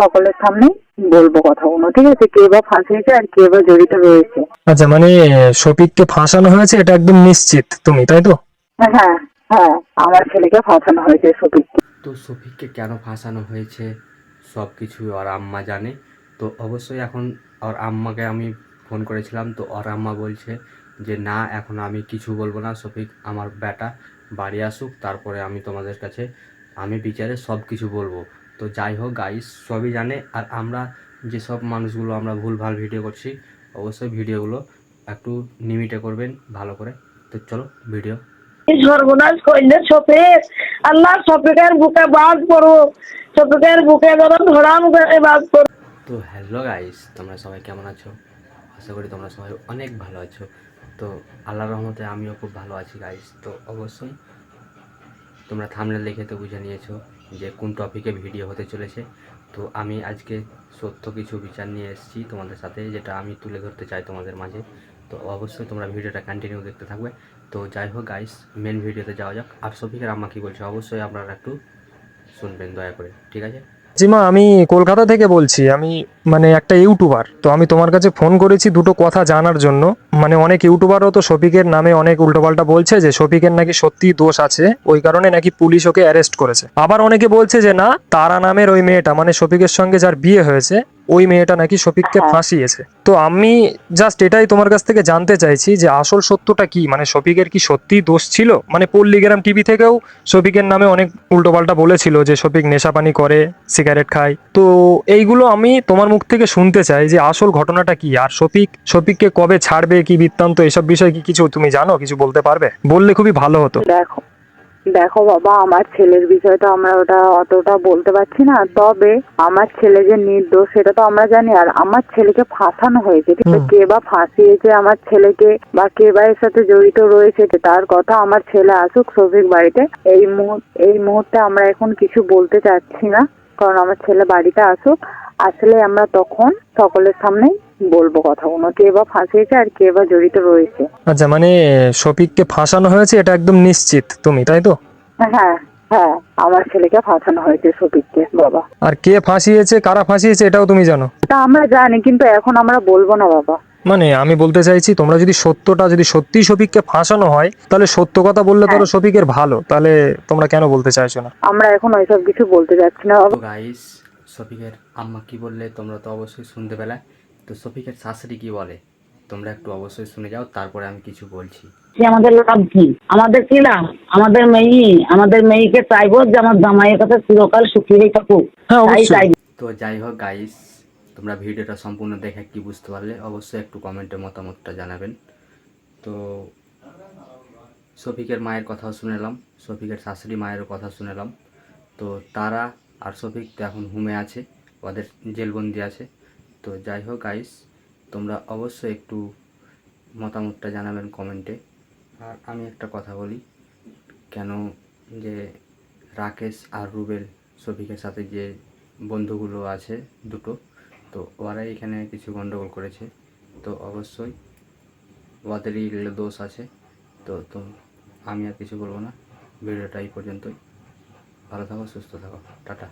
সকলের সামনে বলব কথাগুলো ঠিক আছে? কে বা ফাঁসিয়েছে আর কে বা জড়িত রয়েছে। আচ্ছা মানে শফিককে ফাঁসানো হয়েছে এটা একদম নিশ্চিত তুমি তাই তো? হ্যাঁ হ্যাঁ আমার ছেলেকে ফাঁসানো হয়েছে সতীশকে তো সফিককে কেন ফাঁসানো হয়েছে? সব কিছু ওর আম্মা জানে। তো অবশ্যই এখন ওর আম্মাকে আমি ফোন করেছিলাম তো ওর আম্মা বলছে যে না এখন আমি কিছু বলব না সফিক আমার বেটা বাড়ি আসুক তারপরে আমি তোমাদের কাছে আমি বিচারে সব কিছু বলব। তো যাই হোক গাইস সবই জানে। আর আমরা যেসব মানুষগুলো আমরা ভুলভাল ভিডিও করছি অবশ্যই ভিডিওগুলো একটু লিমিটে করবেন ভালো করে। তো চলো ভিডিও সর্বনাশ করলে সফেক আল্লাহ সফেকের বুকে বাদ করো সফেকের বুকে যেন ধরাম করে বাদ করো তো হ্যালো গাইস তোমরা সবাই কেমন আছো? আশা করি তোমরা সবাই অনেক ভালো আছো। তো আল্লাহর রহমতে আমিও খুব ভালো আছি গাইস তো অবশ্যই তোমরা থামলে দেখে তো বুঝে নিয়েছো যে কোন টপিকে ভিডিও হতে চলেছে। তো আমি আজকে সত্য কিছু বিচার নিয়ে এসেছি তোমাদের সাথে, যেটা আমি তুলে ধরতে চাই তোমাদের মাঝে। তো অবশ্যই তোমরা ভিডিওটা কন্টিনিউ দেখতে থাকবে। তো যাই হোক গাইস মেন ভিডিওতে যাওয়া যাক। আর সফিকের আম্মা কী বলছে, অবশ্যই আপনারা একটু শুনবেন দয়া করে, ঠিক আছে? জিমা, আমি কলকাতা থেকে বলছি, আমি মানে একটা ইউটিউবার, তো আমি তোমার কাছে ফোন করেছি দুটো কথা জানার জন্য। মানে অনেক ইউটিউবারও তো শফিকের নামে অনেক উল্টোপাল্টা বলছে যে শফিকের নাকি সত্যি দোষ আছে, ওই কারণে নাকি পুলিশ ওকে অ্যারেস্ট করেছে। আবার অনেকে বলছে যে, না, তারা নামের ওই মেয়েটা মানে শফিকের সঙ্গে যার বিয়ে হয়েছে ওই মেয়েটা নাকি শফিককে হ্যাঁ। ফাঁসিয়েছে। তো আমি জাস্ট এটাই তোমার কাছ থেকে জানতে চাইছি যে আসল সত্যটা কি? মানে শফিকের কি সত্যি দোষ ছিল? মানে পল্লীগ্রাম টিভি থেকেও শফিকের নামে অনেক উল্টোপাল্টা বলেছিল যে শফিক নেশাপানি করে সিগারেট খায়। তো এইগুলো আমি তোমার মুখ থেকে শুনতে চাই যে আসল ঘটনাটা কি? আর শফিক শফিককে কবে ছাড়বে কি বৃত্তান্ত এসব বিষয়ে কি কিছু তুমি জানো? কিছু বলতে পারবে? বললে খুবই ভালো হতো। দেখো দেখো বাবা আমার ছেলের বিষয়টা আমরা ওটা অতটা বলতে পারছি না তবে আমার ছেলে যে নির্দোষ সেটা তো আমরা জানি আর আমার ছেলেকে ফাঁসানো হয়েছে? কে বা ফাঁসিয়েছে আমার ছেলেকে বা কে বা এর সাথে জড়িত রয়েছে তার কথা আমার ছেলে আসুক সফিক বাড়িতে। এই মুহূর্তে এই মুহূর্তে আমরা এখন কিছু বলতে চাচ্ছি না কারণ আমার ছেলে বাড়িতে আসুক। আসলে আমরা তখন সকলের সামনেই বলব কথাগুলো কে বা ফাঁসিয়েছে আর কে বা জড়িত রয়েছে। আচ্ছা মানে শফিককে ফাঁসানো হয়েছে এটা একদম নিশ্চিত তুমি তাই তো? হ্যাঁ হ্যাঁ আমার ছেলেকে ফাঁসানো হয়েছে বাবা। আর কে ফাঁসিয়েছে কারা ফাঁসিয়েছে এটাও তুমি জানো? তা আমরা জানি কিন্তু এখন আমরা বলব না বাবা। মানে আমি বলতে চাইছি তোমরা যদি সত্যটা যদি সত্যি শফিককে ফাঁসানো হয় তাহলে সত্য কথা বললে ধরো শফিকের ভালো তাহলে তোমরা কেন বলতে চাইছো না? আমরা এখন ওইসব কিছু বলতে যাচ্ছি না বাবা। গাইস শফিকের আম্মা কি বললে তোমরা তো অবশ্যই শুনতে পেলে। তো শফিকের শাশুড়ি কি বলে? তোমরা একটু অবশ্যই শুনে যাও তারপরে আমি কিছু বলছি। যে আমাদের লাভ কি? আমাদের কি লাভ? আমাদের মেয়ে আমাদের মেয়েকে চাইব যে আমার জামাইয়ের কাছে চিরকাল সুখী হয়ে থাকুক। হ্যাঁ অবশ্যই। তো যাই হোক গাইস তোমরা ভিডিওটা সম্পূর্ণ দেখে কি বুঝতে পারলে অবশ্যই একটু কমেন্টে মতামতটা জানাবেন। তো শফিকের মায়ের কথাও শুনেলাম শফিকের শাশুড়ি মায়েরও কথা শুনেলাম তো তারা আর শফিক তো এখন হুমে আছে ওদের জেলবন্দি আছে। তো যাই হোক গাইস তোমরা অবশ্যই একটু মতামতটা জানাবেন কমেন্টে আর আমি একটা কথা বলি, কেন যে রাকেশ আর রুবেল শফিকের সাথে যে বন্ধুগুলো আছে দুটো, তো ওরাই এখানে কিছু গন্ডগোল করেছে। তো অবশ্যই ওদেরই দোষ আছে, তো তো আমি আর কিছু বলব না। ভিডিওটা এই পর্যন্তই। ভালো থাকো, সুস্থ থাকো। টাটা।